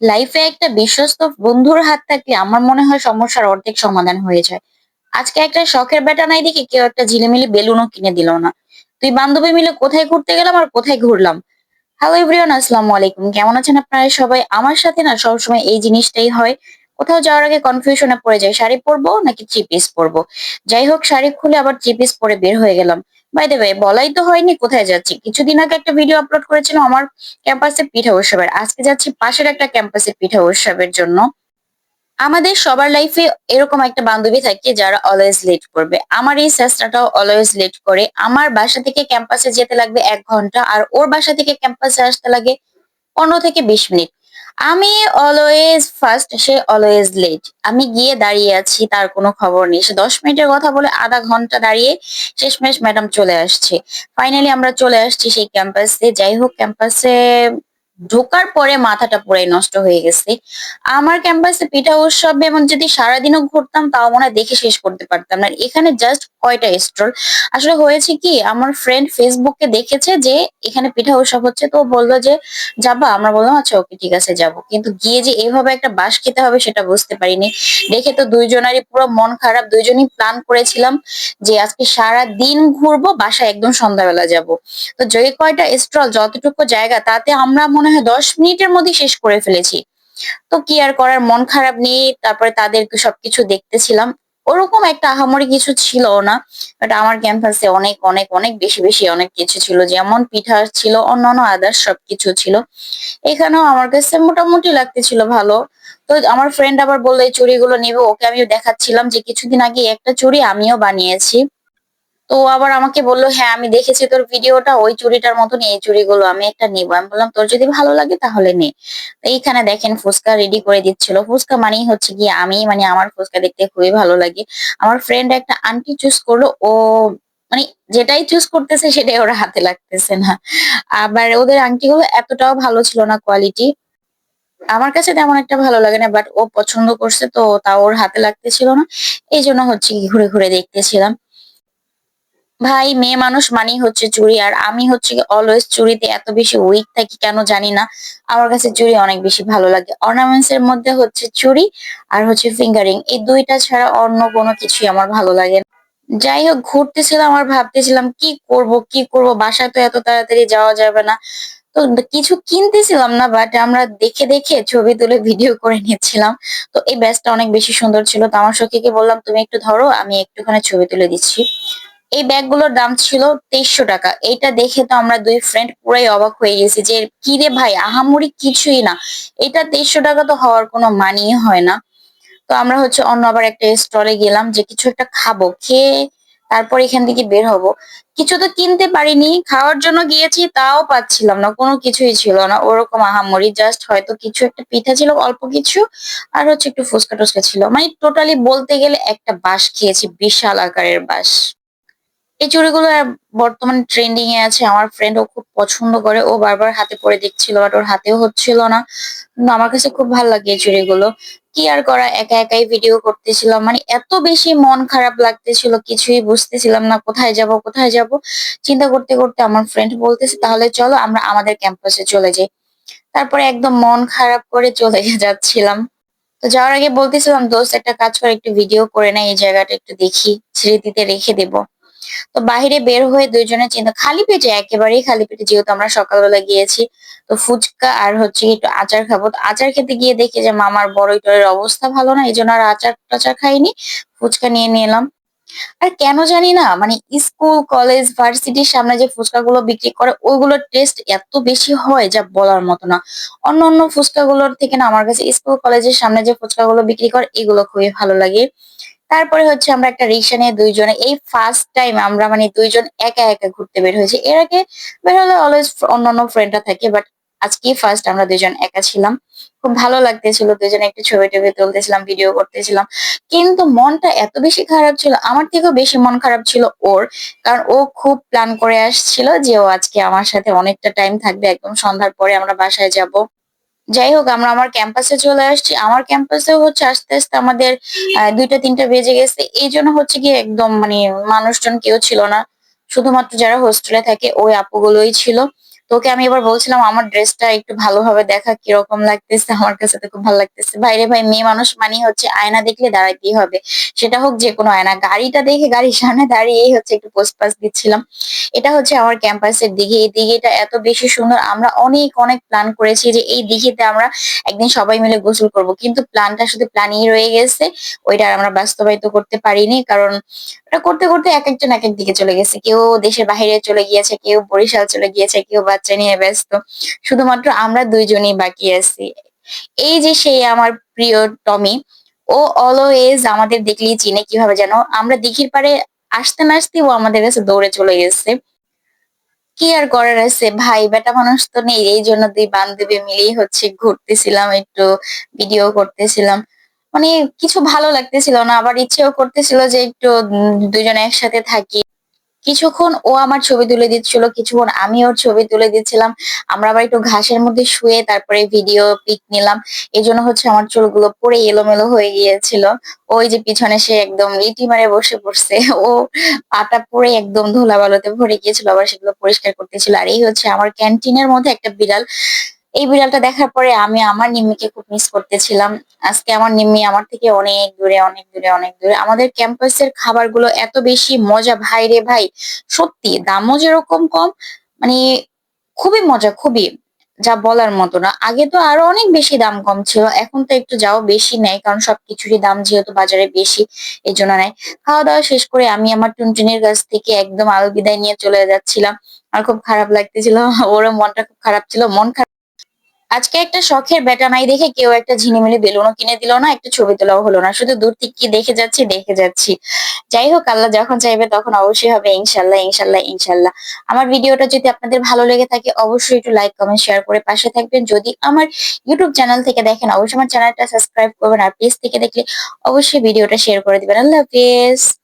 লাইফে একটা বিশ্বস্ত বন্ধুর হাত থাকলে আমার মনে হয় সমস্যার অর্ধেক সমাধান হয়ে যায়। আজকে একটা শখের বেটা নাই দেখে কেউ একটা ঝিলিমিলি বেলুনও কিনে দিল না। তুই বান্ধবী মিলে কোথায় ঘুরতে গেলাম আর কোথায় ঘুরলাম? হ্যালো এভরিওয়ান আসসালামু আলাইকুম। কেমন আছেন আপনারা সবাই? আমার সাথে না সবসময় এই জিনিসটাই হয়। কোথাও যাওয়ার আগে কনফিউশনে পড়ে যায়, শাড়ি পরবো নাকি থ্রি পিস পরবো? যাই হোক, শাড়ি খুলে আবার থ্রি পিস পরে বের হয়ে গেলাম। বাই ওয়ে বলাই তো হয়নি, কোথায় যাচ্ছি? কিছুদিন আগে একটা ভিডিও আপলোড করেছিলাম, আমার ক্যাম্পাসে পিঠা উৎসবের। আজকে যাচ্ছি পাশের একটা ক্যাম্পাসে পিঠা উৎসবের জন্য। আমাদের সবার লাইফে এরকম একটা বান্ধবী থাকে যারা অলওয়েজ লেট করবে। আমার এই সেস্টাটাও অলওয়েজ লেট করে। আমার বাসা থেকে ক্যাম্পাসে যেতে লাগবে এক ঘণ্টা, আর ওর বাসা থেকে ক্যাম্পাসে আসতে লাগে পনেরো থেকে বিশ মিনিট। আমি অলওয়েজ ফার্স্ট সে অলওয়েজ লেট আমি গিয়ে দাঁড়িয়ে আছি, তার কোনো খবর নেই। সে দশ মিনিটের কথা বলে আধা ঘণ্টা দাঁড়িয়ে শেষমেশ ম্যাডাম চলে আসছে। ফাইনালি আমরা চলে আসছি সেই ক্যাম্পাসে যাই হোক ক্যাম্পাসে ঢোকার পরে মাথাটা পুরাই নষ্ট হয়ে গেছে। আমার ক্যাম্পাসে পিঠা উৎসব এমন যদি সারাদিনও ঘুরতাম, তাও মনে দেখে শেষ করতে পারতাম না। এখানে জাস্ট কয়টা স্টল? আসলে হয়েছে কি, আমার ফ্রেন্ড ফেসবুকে দেখেছে যে এখানে পিঠা উৎসব হচ্ছে, তো বলল যে, যাবা? আমরা বললাম আচ্ছা ওকে, ঠিক আছে, যাব। কিন্তু গিয়ে যে এইভাবে একটা বাস খেতে হবে সেটা বুঝতে পারিনি। দেখে তো দুইজনারই পুরো মন খারাপ, দুইজনই প্ল্যান করেছিলাম যে আজকে সারা দিন ঘুরবো, বাসায় একদম সন্ধ্যাবেলা যাব। তো যে কয়টা স্টল, যতটুকু জায়গা, তাতে আমরা মনে হয় দশ মিনিটের মধ্যে শেষ করে ফেলেছি। তো কি আর করার, মন খারাপ নিয়ে তারপরে তাদেরকে সবকিছু দেখতেছিলাম। ওরকম একটা আহামরি কিছু ছিল না বাট আমার ক্যাম্পাসে অনেক অনেক অনেক বেশি বেশি অনেক কিছু ছিল। যেমন পিঠা ছিল, অন্যান্য আদার্স সবকিছু ছিল। এখানেও আমার কাছে মোটামুটি লাগতেছিল ভালো। তো আমার ফ্রেন্ড আবার বলল, এই চুড়িগুলো নেবে, ওকে আমিও দেখাচ্ছিলাম যে কিছুদিন আগে একটা চুড়ি আমিও বানিয়েছি। তো আবার আমাকে বলল হ্যাঁ আমি দেখেছি তোর ভিডিওটা, ওই চুড়িটার মতন এই চুড়িগুলো, আমি একটা নিবো। আমি বললাম, তোর যদি ভালো লাগে তাহলে নে। এইখানে দেখেন ফুচকা রেডি করে দিচ্ছিল। ফুচকা মানেই হচ্ছে কি, আমি মানে আমার ফুচকা দেখতে খুবই ভালো লাগে। আমার ফ্রেন্ড একটা আন্টি চুজ করল, ও মানে যেটাই চুজ করতেছে সেটাই ওরা হাতে লাগতেছে না। আবার ওদের আংটিগুলো এতটাও ভালো ছিল না কোয়ালিটি আমার কাছে তেমন একটা ভালো লাগে না বাট ও পছন্দ করছে তো তা ওর হাতে লাগতেছিল না। এই জন্য হচ্ছে ঘুরে ঘুরে দেখতেছিলাম। ভাই, মেয়ে মানুষ মানেই হচ্ছে চুড়ি আর আমি হচ্ছে অলওয়েজ চুরিতে এত বেশি উইক থাকি কেন জানি না। আমার কাছে চুড়ি অনেক বেশি ভালো লাগে। অর্নামেন্টস এর মধ্যে হচ্ছে চুড়ি আর হচ্ছে ফিঙ্গারিং এই দুইটা ছাড়া অন্য কোনো কিছুই আমার ভালো লাগে না। যাই হোক, ঘুরতেছিলাম আর ভাবতেছিলাম কি করব কি করব? বাসায় তো এত তাড়াতাড়ি যাওয়া যাবে না। তো কিছু কিনতেছিলাম না বাট আমরা দেখে দেখে ছবি তুলে ভিডিও করে নিচ্ছিলাম। তো এই ব্যাচটা অনেক বেশি সুন্দর ছিল, তো আমার সখীকে বললাম, তুমি একটু ধরো, আমি একটুখানি ছবি তুলে দিচ্ছি। এই ব্যাগগুলোর দাম ছিল তেইশশো টাকা। এইটা দেখে তো আমরা দুই ফ্রেন্ড পুরাই অবাক হয়ে গেছি যে, কি রে ভাই, আহামরি কিছুই না। এটা তেইশশো টাকা তো হওয়ার কোনো মানিই হয় না। তো আমরা হচ্ছে অন্য আবার একটা স্টলে গেলাম যে, কিছু একটা খাব, খেয়ে তারপর এখান থেকে বের হব। কিছু তো কিনতে পারিনি, খাওয়ার জন্য গিয়েছি, তাও পাচ্ছিলাম না, কোনো কিছুই ছিল না। ওরকম আহামরি জাস্ট হয়তো কিছু একটা পিঠা ছিল, অল্প কিছু, আর হচ্ছে একটু ফুচকা টুচকা ছিল। মানে টোটালি বলতে গেলে একটা বাস খেয়েছি, বিশাল আকারের বাস এই চুড়িগুলো বর্তমানে ট্রেন্ডিং এ আছে। আমার ফ্রেন্ড ও খুব পছন্দ করে। ও বারবার হাতে পরে দেখছিল বাট ওর হাতেও হচ্ছিল না। আমার কাছে খুব ভালো লাগে এই চুড়িগুলো। কি আর করা, একা একাই ভিডিও করতেছিলাম। মানে এত বেশি মন খারাপ লাগতেছিল, কিছুই বুঝতেছিলাম না, কোথায় যাব কোথায় যাব। চিন্তা করতে করতে আমার ফ্রেন্ড বলতেছে, তাহলে চলো আমরা আমাদের ক্যাম্পাসে চলে যাই। তারপরে একদম মন খারাপ করে চলে যাচ্ছিলাম। তো যাওয়ার আগে বলতেছিলাম, দোস্ত, একটা কাজ করে, একটু ভিডিও করে না এই জায়গাটা, একটু দেখি, স্মৃতিতে রেখে দেবো। তো বাইরে বের হয়ে দুইজনে চিন্তা, খালি পেটে একেবারেই খালি পেটে, যেহেতু আমরা সকালবেলা গিয়েছি। তো ফুচকা আর হচ্ছে একটু আচার খাব। তো আচার খেতে গিয়ে দেখি যে মামার বড় ইটরের অবস্থা ভালো না এই জন্য আর আচার টাচার খাইনি, ফুচকা নিয়ে নিলাম। আর কেন জানি না মানে স্কুল, কলেজ, ভার্সিটির সামনে যে ফুচকা গুলো বিক্রি করে ওইগুলোর টেস্ট এত বেশি হয় যা বলার মতো না। অন্য অন্য ফুচকা গুলোর থেকে না আমার কাছে স্কুল, কলেজের সামনে যে ফুচকা গুলো বিক্রি করে, এগুলো খুবই ভালো লাগে। তারপরে হচ্ছে আমরা একটা রিক্সা নিয়ে দুইজনে, এই ফার্স্ট টাইম আমরা মানে দুইজন একা একা ঘুরতে বের হয়েছি। এর আগে বের হলে অলওয়েজ অন্যান্য ফ্রেন্ডরা থাকে বাট আজকেই ফার্স্ট আমরা দুজন একা ছিলাম। খুব ভালো লাগতেছিল দুজনে একটু ছবি টবি তুলতেছিলাম ভিডিও করতেছিলাম। কিন্তু মনটা এত বেশি খারাপ ছিল, আমার থেকেও বেশি মন খারাপ ছিল ওর, কারণ ও খুব প্ল্যান করে আসছিল যে ও আজকে আমার সাথে অনেকটা টাইম থাকবে, একদম সন্ধ্যার পরে আমরা বাসায় যাব। যাই হোক আমরা আমার ক্যাম্পাসে চলে আসছি। আমার ক্যাম্পাসেও হচ্ছে আস্তে আস্তে আমাদের দুইটা, তিনটা বেজে গেছে। এই জন্য হচ্ছে কি একদম মানে মানুষজন কেউ ছিল না। শুধুমাত্র যারা হোস্টেলে থাকে, ওই আপুগুলোই ছিল। তোকে আমি এবার বলছিলাম আমার ড্রেসটা একটু ভালোভাবে দেখা কীরকম লাগতেছে, আমার কাছে তো খুব ভালো লাগতেছে। ভাইরে ভাই, মেয়ে মানুষ মানেই হচ্ছে আয়না দেখলে দাঁড়াইতেই হবে। সেটা হোক যে কোনো আয়না, গাড়িটা দেখে গাড়ির সামনে দাঁড়িয়েই হচ্ছে একটু পোস্ট পাস দিচ্ছিলাম। এটা হচ্ছে আমার ক্যাম্পাসের দিঘি এই দিঘিটা এত বেশি সুন্দর, আমরা অনেক অনেক প্ল্যান করেছি যে এই দিঘিতে আমরা একদিন সবাই মিলে গোসল করব। কিন্তু প্ল্যানটা শুধু প্ল্যানই রয়ে গেছে, ওইটা আমরা বাস্তবায়িত করতে পারিনি, কারণ ওটা করতে করতে এক একজন এক এক দিকে চলে গেছে। কেউ দেশের বাইরে চলে গিয়েছে, কেউ বরিশাল চলে গিয়েছে, কেউ বাচ্চা নিয়ে ব্যস্ত। শুধুমাত্র আমরা দুইজনই বাকি আছি। এই যে সেই আমার প্রিয় টমি, ও অলওয়েজ আমাদের দেখলেই চিনে কীভাবে যেন আমরা দিঘির পারে আসতে না আসতে ও আমাদের কাছে দৌড়ে চলে গেছে। কি আর করার আছে? ভাই বেটা মানুষ তো নেই, এই জন্য দুই বান্ধবী মিলেই হচ্ছে ঘুরতেছিলাম, একটু ভিডিও করতেছিলাম। মানে কিছু ভালো লাগতেছিল না, আবার ইচ্ছেও করতেছিল যে একটু দুজনে একসাথে থাকি। কিছুক্ষণ ও আমার ছবি তুলে দিচ্ছিল, কিছুক্ষণ আমি ওর ছবি তুলে দিচ্ছিলাম। আমরা আবার একটু ঘাসের মধ্যে শুয়ে তারপরে ভিডিও পিক নিলাম। এই জন্য হচ্ছে আমার চুলগুলো পুরো এলোমেলো হয়ে গিয়েছিল। ওই যে পিছনে সে একদম লিটি মারে বসে পড়ছে। ও পাতা পুরো একদম ধুলা বালুতে ভরে গিয়েছিল, আবার সেগুলো পরিষ্কার করতেছিল। আর এই হচ্ছে আমার ক্যান্টিনের মধ্যে একটা বিড়াল। এই বিড়ালটা দেখার পরে আমি আমার নিম্মিকে খুব মিস করতেছিলাম। আজকে আমার নিম্মি আমার থেকে অনেক দূরে অনেক দূরে অনেক দূরে। আমাদের ক্যাম্পাসের খাবারগুলো এত বেশি মজা, ভাই রে ভাই। সত্যি, দামও যেরকম কম মানে খুবই মজা, খুবই, যা বলার মতো না। আগে তো আরও অনেক বেশি দাম কম ছিল, এখন তো একটু যাও বেশি নেয়, কারণ সবকিছুরই দাম যেহেতু বাজারে বেশি এই জন্য নেয়। খাওয়া দাওয়া শেষ করে আমি আমার টুনটুনির কাছ থেকে একদম আল বিদায় নিয়ে চলে যাচ্ছিলাম। আর খুব খারাপ লাগতেছিল, ওরও মনটা খুব খারাপ ছিল, মন আজকে একটা শখের বেটা নাই দেখে কেউ একটা ঝিনিমিনি বেলুনও কিনে দিল না, একটা ছবি তোলাও হলো না। শুধু দূর থেকে দেখে যাচ্ছি দেখে যাচ্ছি। যাই হোক, আল্লাহ যখন চাইবে তখন অবশ্যই হবে, ইনশাল্লাহ ইনশাল্লাহ ইনশাল্লাহ। আমার ভিডিওটা যদি আপনাদের ভালো লেগে থাকে, অবশ্যই একটু লাইক কমেন্ট শেয়ার করে পাশে থাকবেন। যদি আমার ইউটিউব চ্যানেল থেকে দেখেন, অবশ্যই আমার চ্যানেলটা সাবস্ক্রাইব করবেন। আর পেজ থেকে দেখলে অবশ্যই ভিডিওটা শেয়ার করে দিবেন। আল্লাহ হাফিজ।